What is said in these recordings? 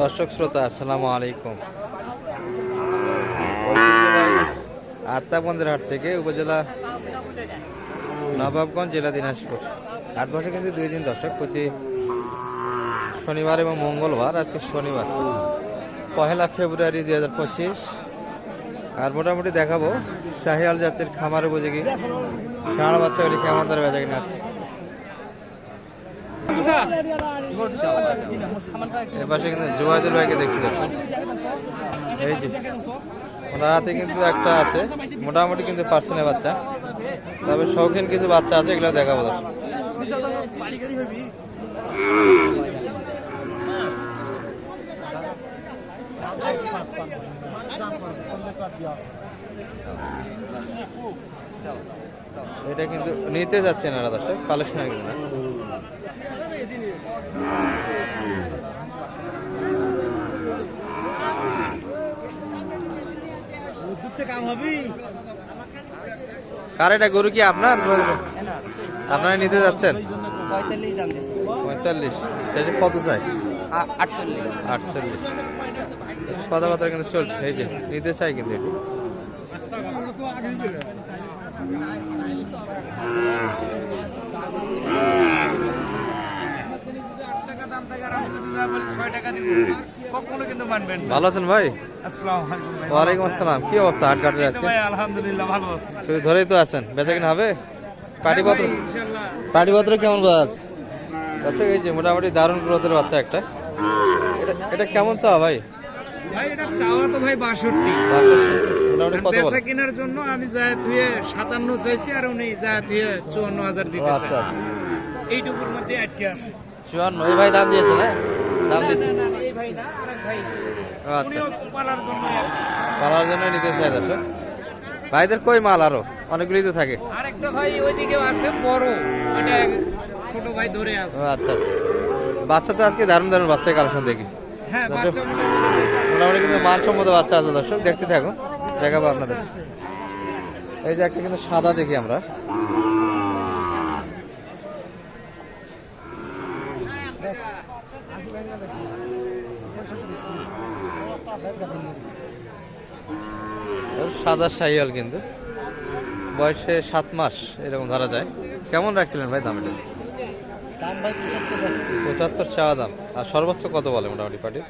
দর্শক শ্রোতা, আসসালামু আলাইকুম। আত্মাবন্দের হাট থেকে উপজেলা নবাবগঞ্জ, জেলা দিনাজপুর। হাট বসে কিন্তু দুই দিন দর্শক, প্রতি শনিবার এবং মঙ্গলবার, আজকে শনিবার, পহেলা ফেব্রুয়ারি দুই হাজার পঁচিশ। আর মোটামুটি দেখাবো, শাহিয়াল জাতের খামার উপযোগী, ষাঁড় বাচ্চাগুলি কেমন ধরে বেচা কিনা আছে এপাশে কিন্তু জুবাইদুল ভাইকে দেখছি দর্শক। এই যে, ওনার হাতে কিন্তু একটা আছে, মোটামুটি কিন্তু পার্সেন্টের বাচ্চা। তবে শৌখিন কিছু বাচ্চা আছে, এগুলো দেখাবো দর্শক। এটা কিন্তু নিতে যাচ্ছে না দর্শক কালেকশন কিন্তু না? কার এটা গরু কি আপনার? আপনারা নিতে যাচ্ছেন? পঁয়তাল্লিশ সেটা কত চাই? আটচল্লিশ। আটচল্লিশ। কথাবার্তা কিন্তু চলছে এই যে নিতে চাই কিন্তু এটি। ভালো আছেন ভাই? আসসালামু আলাইকুম ভাই। ওয়ালাইকুম আসসালাম। কি অবস্থা হাট ঘাটের আজকে? আলহামদুলিল্লাহ ভালো আছি। শুধু ধরেই তো আছেন। বেচা কিনা হবে? পাটিপত্র পাটিপত্র কেমন এই যে মোটামুটি দারুণ গ্রোথের বাচ্চা একটা। এটা কেমন চাওয়া ভাই? ভাই এটা চাওয়া তো ভাই বাষট্টি। বেচা কেনার জন্য আমি যায় তুই সাতান্ন চাইছি আর উনি যায় তুই চুয়ান্ন হাজার দিতে আচ্ছা আচ্ছা। এইটুকুর মধ্যে আটকে আছে। চুয়ান্ন ভাই দাম দিয়েছে না? দাম আচ্ছা। পালার জন্য নিতে চাই দর্শক। ভাইদের কই মাল আরও? অনেকগুলি তো থাকে। আরেকটা ভাই ওইদিকেও আছে বড়। ওটা ছোট ভাই ধরে আছে। আচ্ছা আচ্ছা। বাচ্চা তো আজকে দারুণ দারুণ বাচ্চা কালেকশন দেখি। হ্যাঁ মোটামুটি কিন্তু মানসম্মত বাচ্চা আছে দর্শক দেখতে থাকুন দেখাবো আপনাদের। এই যে একটা কিন্তু সাদা দেখি আমরা। সাদা শাহিয়াল কিন্তু। বয়সে সাত মাস এরকম ধরা যায়। কেমন রাখছিলেন ভাই দাম এটা দাম ভাই পঁচাত্তর রাখছি। পঁচাত্তর চাওয়া দাম। আর সর্বোচ্চ কত বলে মোটামুটি পার্টি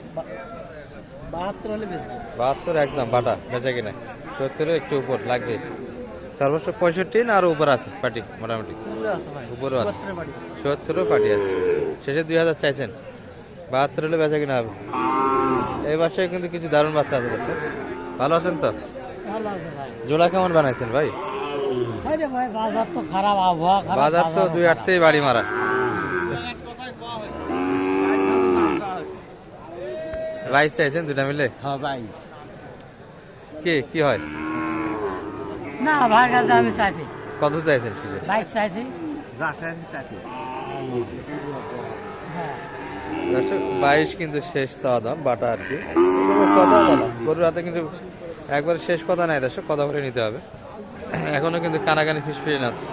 বাহাত্তর হলে বেচবো। বাহাত্তর একদম বাটা বেচা কিনা। সত্তরের একটু উপর লাগবে। সর্বোচ্চ পঁয়ষট্টি না আরও উপর আছে পার্টি মোটামুটি? উপরেও আছে। সত্তরও পার্টি আছে। শেষে দুই হাজার চাইছেন। বাহাত্তর হলে বেচা কিনা হবে। এই বাসায় কিন্তু কিছু দারুণ বাচ্চা আছে বাচ্চা ভালো আছেন তো? ভালো আছে ভাই। জোড়া কেমন বানাইছেন ভাই? বাজার তো খারাপ আবহাওয়া বাজার তো দুই আটতেই বাড়ি মারা। বাইশ চাইছেন দুটা মিলে? হ্যাঁ ভাই কি কি হয়? না ভাই আমি চাইছি। কত চাইছেন? শেষে বাইক চাইছি দর্শক, বাইশ কিন্তু শেষ চাওয়া দাম, বাটা আর কি। কথা বলা, গরুর হাতে কিন্তু একবারে শেষ কথা নাই, দর্শক, কথা বলে নিতে হবে। এখনও কিন্তু কানাকানি ফিস ফিরে নাচ্ছে।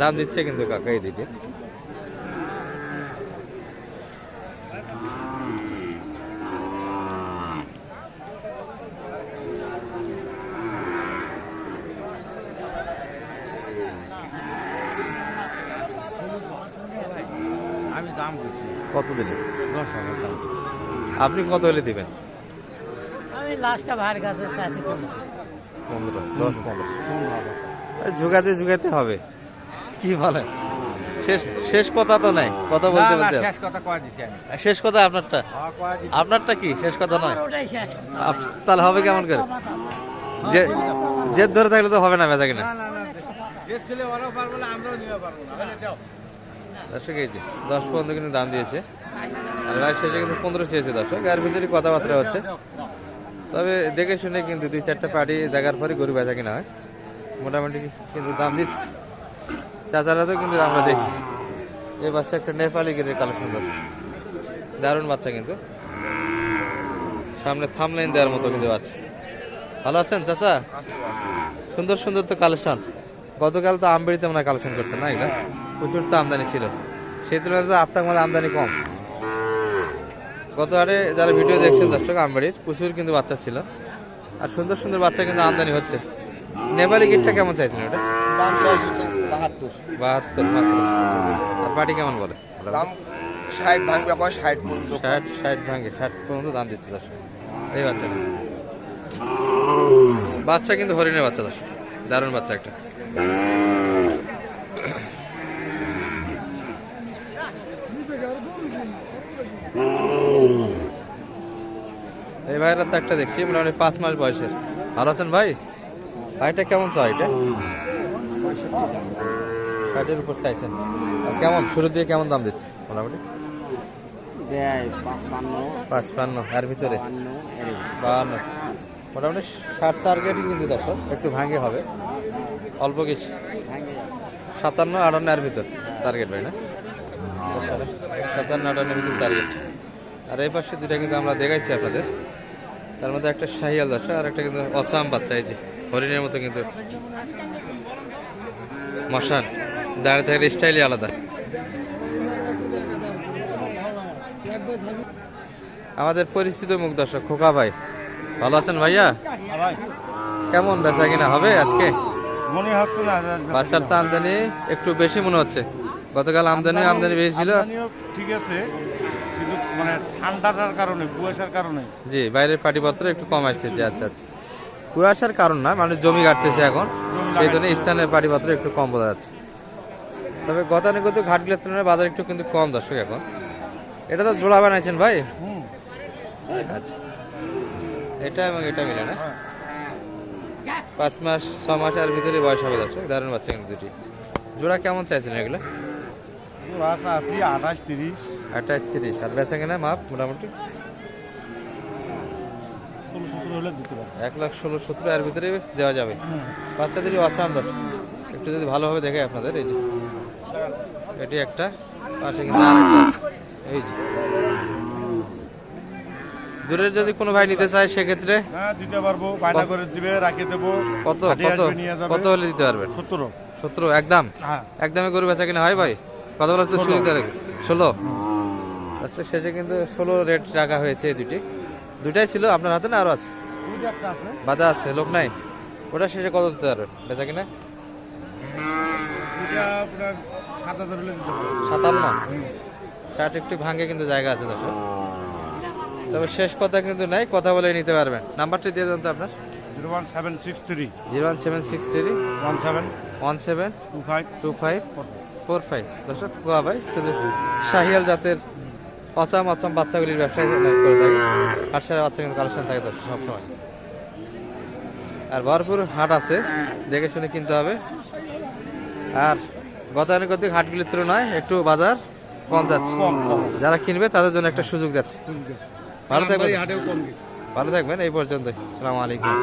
দাম দিচ্ছে কিন্তু কাকা এই দাম কত দিলেন দশ হাজার দাম আপনি কত হলে দেবেন? আমি লাস্টটা ভাইয়ের কাছে চাইছি পনেরো। দশ পনেরো। এই ঝুগাতে ঝুগাতে হবে। কি বলেন? শেষ শেষ কথা তো নাই। কথা বলতে বলতে শেষ কথা কয়া দিছি আমি। শেষ কথা আপনারটা? হ্যাঁ। আপনারটা কি? শেষ কথা নয়? ওটাই শেষ আপ- তাহলে হবে কেমন করে? যে জেদ ধরে থাকলে তো হবে না বেচা কিনা। না না না জেদ খেলে ওরাও পারব না আমরাও নিতে পারব না। দর্শক এই যে দশ পর্যন্ত কিন্তু দাম দিয়েছে। আর ভাই শেষে কিন্তু পনেরো চেয়েছে দর্শক এর ভিতরে কথাবার্তা হচ্ছে। তবে দেখে শুনে কিন্তু দুই চারটা পার্টি দেখার পরে গরু বেচা কিনা হয়। মোটামুটি কিন্তু দাম দিচ্ছে। চাচারা তো কিন্তু আমরা দেখছি এই বাচ্চা একটা নেপালি গিরের কালেকশন করছে দারুণ বাচ্চা কিন্তু। সামনে থাম লাইন দেওয়ার মতো কিন্তু বাচ্চা। ভালো আছেন চাচা? সুন্দর সুন্দর তো কালেকশন গতকাল তো আমবেড়িতে মনে কালেকশন করছেন না এটা প্রচুর তো আমদানি ছিল। সেই তুলনায় তো আপনার মধ্যে আমদানি কম। গত হাটে যারা ভিডিও দেখছেন দর্শক আমবাড়ির প্রচুর কিন্তু বাচ্চা ছিল। আর সুন্দর সুন্দর বাচ্চা কিন্তু আমদানি হচ্ছে। নেপালি গিটটা কেমন চাইছেন ওটা? দাম বাহাত্তর। বাহাত্তর মাত্র। আর পাটি কেমন বলে? দাম ষাট ভাঙবে কয়? ষাট পর্যন্ত। ষাট ষাট ভাঙে ষাট পর্যন্ত দাম দিচ্ছে দর্শক। এই বাচ্চাটা। বাচ্চা কিন্তু হরিণের বাচ্চা দর্শক। দারুণ বাচ্চা একটা। এই ভাইরা তো একটা দেখছি মোটামুটি পাঁচ মাস বয়সের। ভালো আছেন ভাই? ভাইটা কেমন চাই এটা? ষাটের উপর চাইছেন। আর কেমন? শুরুর দিকে কেমন দাম দিচ্ছে? মোটামুটি? দেয় এর ভিতরে? বাহান্ন। মোটামুটি ষাট টার্গেটই কিন্তু দর্শক একটু ভাঙে হবে। অল্প কিছু। সাতান্ন আটান্ন এর ভিতর টার্গেট ভাই না? সাতান্ন আটান্নের ভিতর টার্গেট আর এই পাশে দুটা কিন্তু আমরা দেখাইছি আপনাদের। তার মধ্যে একটা শাহিয়াল দর্শক আর একটা কিন্তু অসাম বাচ্চা এই যে হরিণের মতো কিন্তু। মশান দাঁড়িয়ে থাকার স্টাইলই আলাদা। আমাদের পরিচিত মুখ দর্শক খোকা ভাই। ভালো আছেন ভাইয়া? কেমন বেচা কিনা হবে আজকে? মনে হচ্ছে না বাচ্চার তো আমদানি একটু বেশি মনে হচ্ছে। গতকাল আমদানি আমদানি বেশি ছিল। ঠিক আছে। কিন্তু মানে ঠান্ডাটার কারণে কুয়াশার কারণে। জি বাইরের পাটিপত্র একটু কম আসতেছে আচ্ছা আচ্ছা। কুয়াশার কারণ না মানুষ জমি কাটতেছে এখন। সেই জন্য স্থানের পাটিপত্র একটু কম বোঝা যাচ্ছে। তবে গতানুগত ঘাটগুলোর তুলনায় বাজার একটু কিন্তু কম দর্শক এখন। এটা তো জোড়া বানাইছেন ভাই? হুম। আচ্ছা। এটা এবং এটা মিলে না? পাঁচ মাস ছ মাসের ভিতরে বয়স হবে দর্শক দারুণ বাচ্চা কিন্তু দুটি। জোড়া কেমন চাইছেন এগুলো? আচ্ছা আশি আঠাশ তিরিশ আঠাশ তিরিশ আর বেচা কেনা মাপ মোটামুটি? পারব। এক লাখ ষোলো সতেরো এর ভিতরে দেওয়া যাবে। বাচ্চাদেরই অসাম দর্শক একটু যদি ভালোভাবে দেখে আপনাদের এই যে। এটি একটা পাশে কিন্তু আছে। এই যে। দূরের যদি কোনো ভাই নিতে চায় সেক্ষেত্রে হ্যাঁ দিতে পারব। বায়না করে দিবে রাখিয়ে দেবো। কত কত। কত হলে দিতে পারবেন? সতেরো। সতেরো একদম? হ্যাঁ। একদমে গরু বেচা কিনা হয় ভাই? কত বলা হচ্ছে ষোলো। সুবিধা ষোলো? আচ্ছা শেষে কিন্তু ষোলো রেট রাখা হয়েছে এই দুটি দুটাই ছিল আপনার হাতে না আরও আছে? বাধা আছে। লোক নাই। ওটা শেষে কত দিতে পারবেন বেচা কিনা? সাতান্ন? ষাট একটু ভাঙে কিন্তু জায়গা আছে দর্শক। তবে শেষ কথা কিন্তু নাই কথা বলে নিতে পারবেন। নাম্বারটি দিয়ে দেন তো আপনার। Zero one seven six three. Zero one seven six three. One seven one seven two five two five four five দর্শক কোয়া ভাই শুধু শাহিয়াল জাতের অচাম অচাম বাচ্চাগুলির ব্যবসায় করে থাকে। বাচ্চা কিন্তু কালেকশন থাকে দর্শক সবসময়। আর ভরপুর হাট আছে দেখে শুনে কিনতে হবে। আর গতানুগতিক হাটগুলির তুলনায় একটু বাজার কম যাচ্ছে। যারা কিনবে তাদের জন্য একটা সুযোগ যাচ্ছে। ভালো থাকবেন। ভালো থাকবেন এই পর্যন্ত সালাম আলাইকুম।